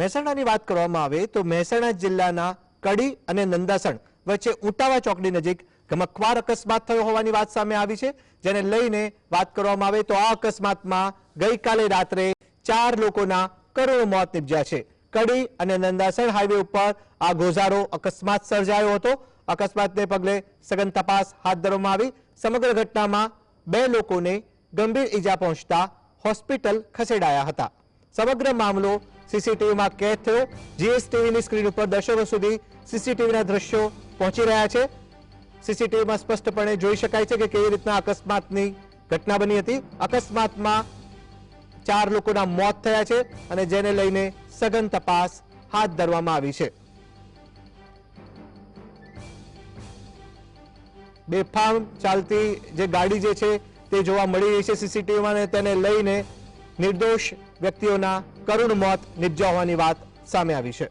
મહેસાણાની વાત કરવામાં આવે તો મહેસાણા જિલ્લાના કડી અને નંદાસણ વચ્ચે ઉટાવા ચોકડી નજીક ગમકવાર અકસ્માત થયો હોવાની વાત સામે આવી છે, જેને લઈને વાત કરવામાં આવે તો આ અકસ્માતમાં ગઈકાલે રાત્રે ચાર લોકોના કરોડો મોત નિપજ્યા છે. કડી અને નંદાસણ હાઈવે ઉપર આ ગોઝારો અકસ્માત સર્જાયો હતો. અકસ્માતને પગલે સઘન તપાસ હાથ ધરવામાં આવી. સમગ્ર ઘટનામાં બે લોકોને ગંભીર ઈજા પહોંચતા હોસ્પિટલ ખસેડાયા હતા. સમગ્ર મામલો સીસીટીવીમાં કેદ થયો. જીએસટીવીની સ્ક્રીન ઉપર દર્શકો સુધી સીસીટીવીના દ્રશ્યો પહોંચી રહ્યા છે. સીસીટીવીમાં સ્પષ્ટપણે જોઈ શકાય છે કે કેવી રીતના અકસ્માતની ઘટના બની હતી. અકસ્માતમાં ચાર લોકોના મોત થયા છે અને જેને લઈને સઘન તપાસ હાથ ધરવામાં આવી છે. બેફામ ચાલતી જે ગાડી જે છે તે જોવા મળી રહી છે સીસીટીવીમાં તેને લઈને નિર્દોષ વ્યક્તિઓના કરુણ મોત નિપજ્યા હોવાની વાત સામે આવી છે.